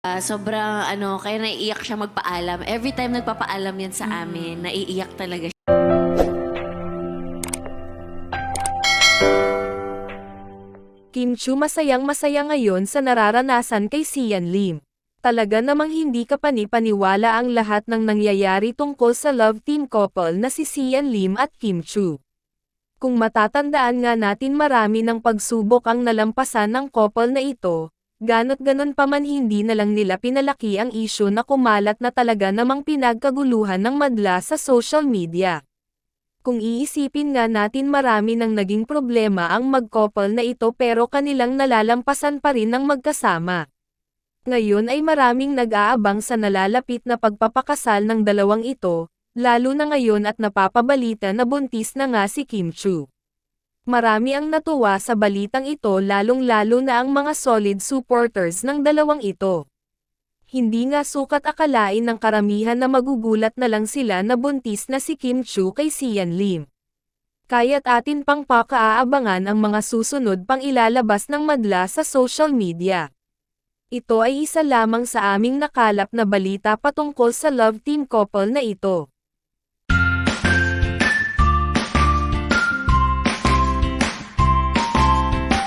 Ah, sobrang ano, kaya naiiyak siya magpaalam. Every time nagpapaalam yan sa amin, naiiyak talaga siya. Kim Chu masayang masaya ngayon sa nararanasan kay Sian Lim. Talaga namang hindi ka panipaniwala ang lahat ng nangyayari tungkol sa love team couple na si Sian Lim at Kim Chu. Kung matatandaan nga natin marami ng pagsubok ang nalampasan ng couple na ito, ganot ganon pa man hindi na lang nila pinalaki ang isyo na kumalat na talaga namang pinagkaguluhan ng madla sa social media. Kung iisipin nga natin marami ng naging problema ang mag-couple na ito pero kanilang nalalampasan pa rin ng magkasama. Ngayon ay maraming nag-aabang sa nalalapit na pagpapakasal ng dalawang ito, lalo na ngayon at napapabalita na buntis na nga si Kim Chu. Marami ang natuwa sa balitang ito lalong-lalo na ang mga solid supporters ng dalawang ito. Hindi nga sukat akalain ng karamihan na magugulat na lang sila na buntis na si Kim Chu kay Sian Lim. Kaya't atin pang pakaaabangan ang mga susunod pang ilalabas ng madla sa social media. Ito ay isa lamang sa aming nakalap na balita patungkol sa love team couple na ito.